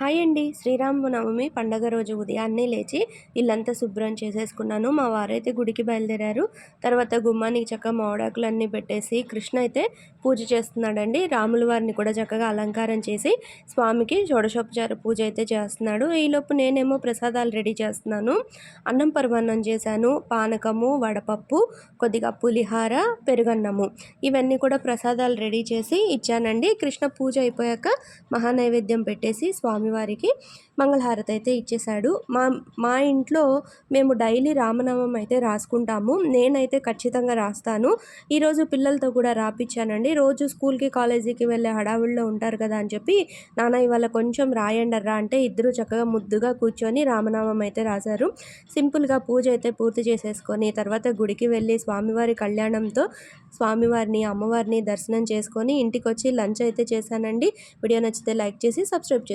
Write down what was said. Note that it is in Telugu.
హాయ్ అండి. శ్రీరామనవమి పండగ రోజు ఉదయాన్నే లేచి ఇల్లంతా శుభ్రం చేసేసుకున్నాను. మా వారైతే గుడికి బయలుదేరారు. తర్వాత గుమ్మానికి చక్కగా మామిడాకులు అన్నీ పెట్టేసి కృష్ణ అయితే పూజ చేస్తున్నాడండి. రాముల వారిని కూడా చక్కగా అలంకారం చేసి స్వామికి షోడశోపచార పూజ అయితే చేస్తున్నాడు. ఈలోపు నేనేమో ప్రసాదాలు రెడీ చేస్తున్నాను. అన్నం పరమాన్నం చేశాను. పానకము వడపప్పు కొద్దిగా పులిహార పెరుగన్నము. ఇవన్నీ కూడా ప్రసాదాలు రెడీ చేసి ఇచ్చానండి. కృష్ణ పూజ అయిపోయాక మహానైవేద్యం పెట్టేసి స్వామి స్వామివారికి మంగళహారతి అయితే ఇచ్చేశాడు. మా మా ఇంట్లో మేము డైలీ రామనామం అయితే రాసుకుంటాము. నేనైతే ఖచ్చితంగా రాస్తాను. ఈరోజు పిల్లలతో కూడా రాపిచ్చానండి. రోజు స్కూల్కి కాలేజీకి వెళ్ళే హడావుల్లో ఉంటారు కదా అని చెప్పి నాన్న ఇవాళ కొంచెం రాయండర్రా అంటే ఇద్దరు చక్కగా ముద్దుగా కూర్చొని రామనామం అయితే రాశారు. సింపుల్గా పూజ అయితే పూర్తి చేసేసుకొని తర్వాత గుడికి వెళ్ళి స్వామివారి కళ్యాణంతో స్వామివారిని అమ్మవారిని దర్శనం చేసుకొని ఇంటికి వచ్చి లంచ్ అయితే చేశానండి. వీడియో నచ్చితే లైక్ చేసి సబ్స్క్రైబ్ చేసి